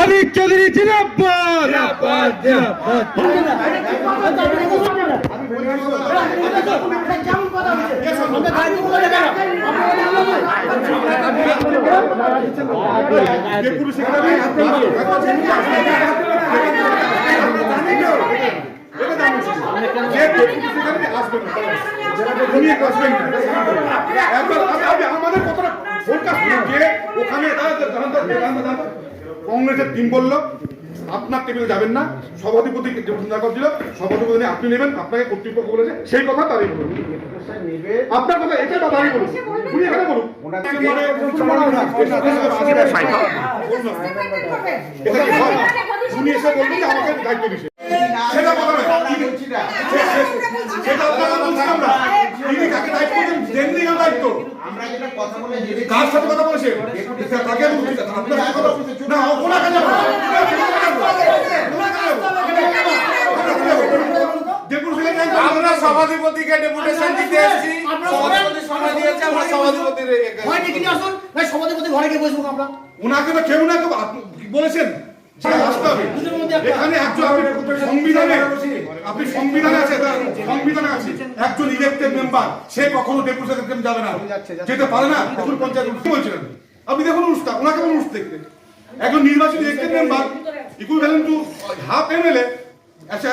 অনিক Chowdhury forecast যে ওখানে কংগ্রেসের টিম বলল আপনার টেবিলে যাবেন না। সভাধিপতি যে করছিল সভাধিপতি আপনি নেবেন আপনাকে কর্তৃপক্ষ বলেছে সেই কথা তারই বলুন। আপনার কথা এটাই কথা আমি বলুন। উনি এখানে বলুন এটা কি উনি এসে বলবেন যে আমাকে দায়িত্ব সেটা কথা নয় সে- সে- সেটা আপনারা বলছি আমরা তিনি কাকে দায়িত্ব দেন দেননি না দায়িত্ব আমরা যেটা কথা বলে জেনে কার সাথে কথা বলেছে? তাকে বলছি আপনার সাথে কথা না ওনাকে যাব ডেপুটি আমরা সভাধিপতিকে ডেপুটেশন দিতে এসেছি। সভাধিপতি সময় দিয়েছে আমরা সভাধিপতির সভাধিপতি ঘরে গিয়ে বসবো আমরা। ওনাকে তো কেউ না বলেছেন? এখানে একজন আপনি সংবিধানে আপনি সংবিধানে আছে সংবিধানে আছে একজন ইলেক্টেড মেম্বার সে কখনো ডেপুটি যাবে না। যেতে পারে না দেখুন। পঞ্চায়েত বলছিলেন? আপনি দেখুন অনুষ্ঠান ওনাকে বলুন উঠতে দেখতে? একজন নির্বাচিত elected member equivalent to half MLA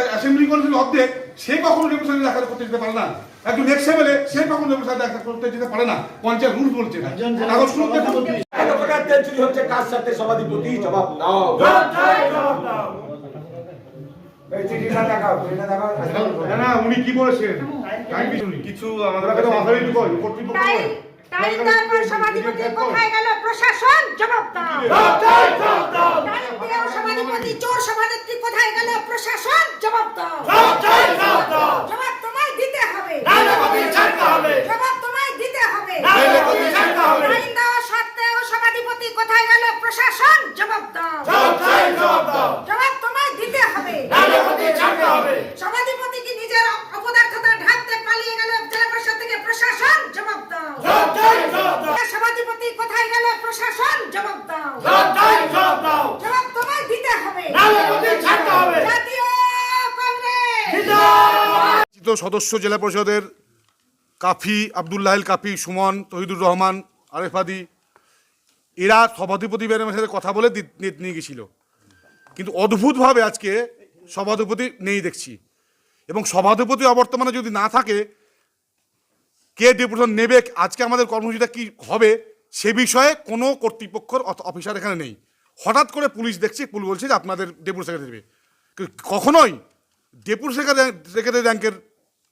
assembly অর্ধেক সে কখনো ডেপুটেশন দেখা করতে যেতে পারে না। একজন এক্স এমএলএ সে কখনো ডেপুটেশন দেখা করতে যেতে পারে না। পঞ্চায়েত রুলস বলছে না কাগজ এত তেল চুরি হচ্ছে কার সাথে সভাধিপতি? জবাব দাও উনি কি বলেছেন? কিছু তাই তারপর সভাধিপতি কোথায় গেল? প্রশাসন জবাব দাও। সভাধিপতি চোর সভানেত্রী কোথায় গেল? প্রশাসন জবাব দাও জবাব তোমায় দিতে হবে জবাব তোমায় দিতে হবে আইন দেওয়া সত্ত্বেও সভাধিপতি কোথায় গেল প্রশাসন জবাব দাও জবাব তোমায় দিতে হবে সভাধিপতি কি নিজের অপদার্থতা ঢাকতে পালিয়ে গেল জেলা পরিষদ থেকে প্রশাসন জবাব দাও সভাধিপতি কোথায় গেল প্রশাসন জবাব দাও। জবাব তোমায় দিতে হবে। জাতীয় কংগ্রেস। সদস্য জেলা পরিষদের কাফি আবদুল্লাহিল কাফি সুমন তহিদুর রহমান আরেফাদি এরা সভাধিপতি ম্যাডামের সাথে কথা বলে নিয়ে গেছিল। কিন্তু অদ্ভুতভাবে আজকে সভাধিপতি নেই দেখছি। এবং সভাধিপতি অবর্তমানে যদি না থাকে কে ডেপুটেশন নেবে আজকে আমাদের কর্মসূচিটা কি হবে সে বিষয়ে কোনো কর্তৃপক্ষর অথ- অফিসার এখানে নেই। হঠাৎ করে পুলিশ দেখছে পুলিশ বলছে যে আপনাদের ডেপুটি সেক্রেটারি দেবে। কখনোই ডেপুটি সেক্রেটারি সেক্রেটারি র্যাঙ্কের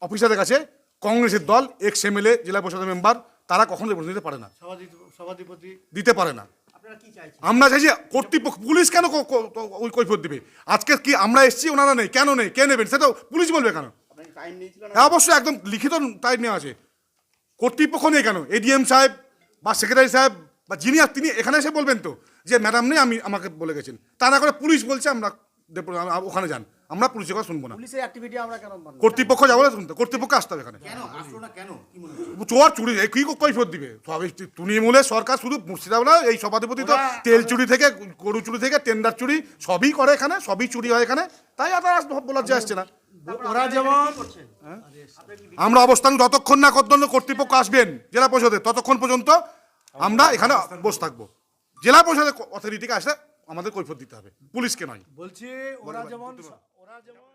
অফিসারের কাছে কংগ্রেসের দল এক্স এমএলএ জেলা পরিষদের মেম্বার তারা কখনো ডেপুটেশন দিতে পারে না। সভাধিপতি দিতে পারে না। আপনারা কি চাইছেন? আমরা চাইছি কর্তৃপক্ষ পুলিশ কেন ওই কৈফত দিবে? আজকে কি আমরা এসেছি ওনারা নেই কেন নেই কে নেবেন? সেটা পুলিশ বলবে কেন? হ্যাঁ অবশ্যই একদম লিখিত তাই নেওয়া আছে। কর্তৃপক্ষ নেই কেন? এডিএম সাহেব বা সেক্রেটারি সাহেব বা যিনি আর তিনি এখানে এসে বলবেন তো যে ম্যাডাম নেই আমি আমাকে বলে গেছেন। তা না করে পুলিশ বলছে আমরা ওখানে যান আমরা পুলিশের কথা শুনব না। পুলিশের অ্যাক্টিভিটি আমরা কেন মানব কর্তৃপক্ষ যাব না শুনতে কর্তৃপক্ষ আসতে হবে এখানে। কেন? আসলো না কেন? কি মনে হচ্ছে? চোর চুরি কি কৈফত দিবে? তৃণমূলের সরকার শুধু মুর্শিদাবাদ এই সভাধিপতি তো তেল চুরি থেকে গরু চুরি থেকে টেন্ডার চুরি সবই করে এখানে সবই চুরি হয় এখানে। তাই আর বলার যে আসছে না। ওরা যেমন আমরা অবস্থান যতক্ষণ না কর্তন্য কর্তৃপক্ষ আসবেন জেলা পরিষদে ততক্ষণ পর্যন্ত আমরা এখানে বসে থাকব। জেলা পরিষদের অথরিটিকে আসলে আমাদের কৈফত দিতে হবে পুলিশকে নয়। বলছি ওরা যেমন ওরা যেমন